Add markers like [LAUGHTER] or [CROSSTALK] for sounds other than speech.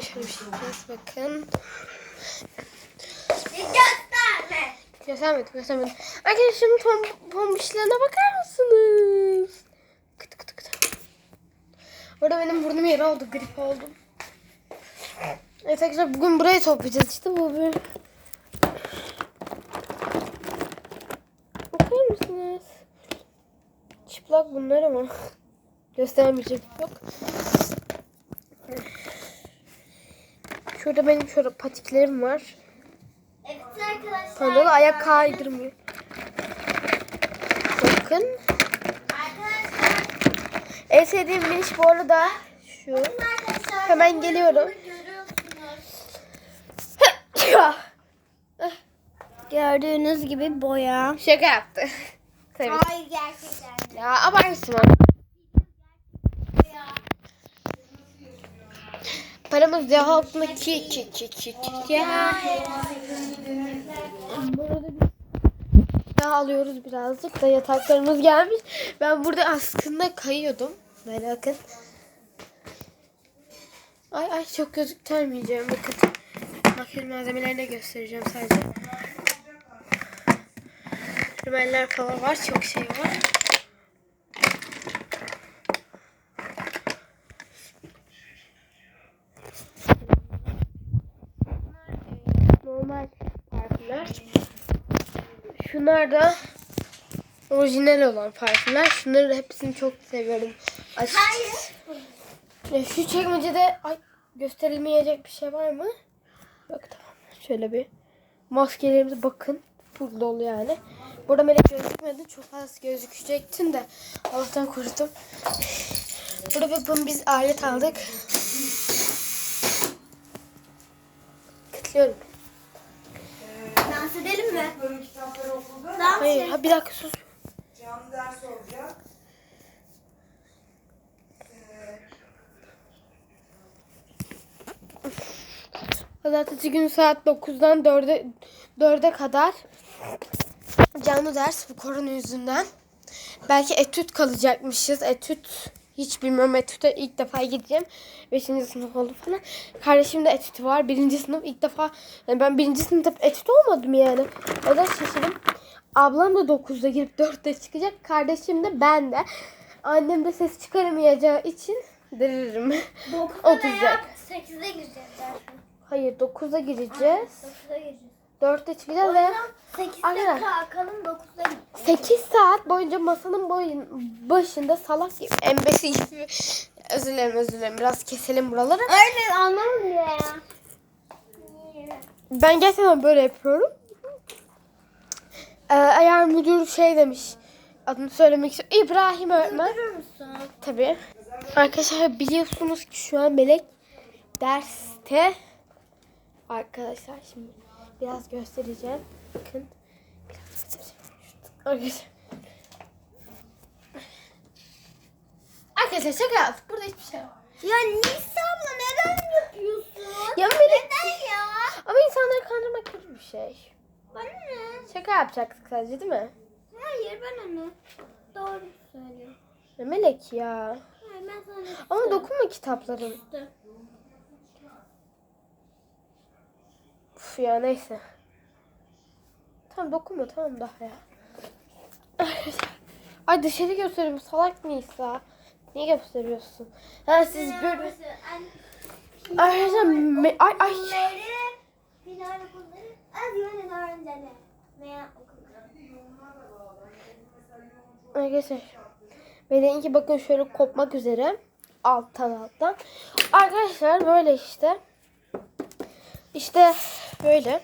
Şöyle bir şey. Bakın. Gösterme. Göstermedim göstermedim. Arkadaşlar şunun tom, tombişlerine bakar mısınız? Kıt kıt kıt. Orada benim burnum yara oldu. Grip oldum. Evet arkadaşlar bugün burayı toplayacağız işte bu bir. Bakar mısınız? Çıplak bunlar ama. Göstermeyecek yok. Şurada benim şöyle patiklerim var. Evet arkadaşlar. Ayak kaydırmıyor. Bakın. Arkadaşlar. En sevdiğim miniş bu arada şu. Hemen geliyorum. [LAUGHS] Gördüğünüz gibi boya. Şaka yaptı. Tabii. Hayır gerçekten. Ya abartma. Paramız yok mu ki ki ki ki ki ya. Burada daha alıyoruz birazcık da yataklarımız gelmiş. Ben burada aslında kayıyordum. Böyle bakın. Ay ay çok gözüktermeyeceğim bakın. Makyaj malzemelerini göstereceğim sadece. Rümeller falan var. Çok şey var. normal parfümler. Şunlar da orijinal olan parfümler. Şunları hepsini çok seviyorum. Açık. Hayır. Şu çekmecede ay, gösterilmeyecek bir şey var mı? Yok tamam. Şöyle bir maskelerimize bakın. Full dolu yani. Burada melek gözükmedi. Çok az gözükecektin de Allah'tan korudum. Burada bakın biz alet aldık. Kıtlıyorum. Mi? Kitapları Dans Hayır, ha bir dakika sus. canlı ders olacak. Pazartesi günü saat 9'dan 4'e 4'e kadar canlı ders bu korona yüzünden. Belki etüt kalacakmışız. Etüt hiç bilmiyorum. Etüte ilk defa gideceğim. Beşinci sınıf oldu falan. Kardeşim de etütü var. Birinci sınıf ilk defa. Yani ben birinci sınıfta etüt olmadım yani. O da şaşırdım. Ablam da 9'da girip 4'te çıkacak. Kardeşim de ben de. Annem de ses çıkaramayacağı için dırırım. Dokuzda Oturacak. veya sekizde gireceğiz dersen. Hayır 9'a gireceğiz. Dokuzda gireceğiz. 4'te O çıkacağız ve yüzden sekizde Aynen. kalkalım dokuzda gideceğiz. 8 saat boyunca masanın boyun başında salak gibi embesi gibi özür dilerim özür dilerim biraz keselim buraları. Öyle anlamadım ya. Ben gerçekten böyle yapıyorum. Ee, eğer müdür şey demiş adını söylemek istiyorum. İbrahim öğretmen. Tabii. Arkadaşlar biliyorsunuz ki şu an Melek derste. Arkadaşlar şimdi biraz göstereceğim. Bakın. Biraz göstereceğim. Arkadaşlar. Arkadaşlar şaka yaptık. Burada hiçbir şey yok. Ya Nisa abla neden yapıyorsun? Ya Melek- Neden ya? Ama insanları kandırmak kötü bir şey. Bana ne? Şaka yapacaktık sadece değil mi? Hayır bana ne? Doğru söylüyorum. Ya Melek ya. Hayır ben sana ne Ama dokunma kitapların. İşte. Uf ya neyse. Tamam dokunma tamam daha ya. [LAUGHS] Ay dışarı gösteriyorum salak Nisa. Niye gösteriyorsun? Ha siz böyle... Arkadaşlar me- ay ay. Arkadaşlar. Benimki bakın şöyle kopmak üzere. Alttan alttan. Arkadaşlar böyle işte. İşte böyle.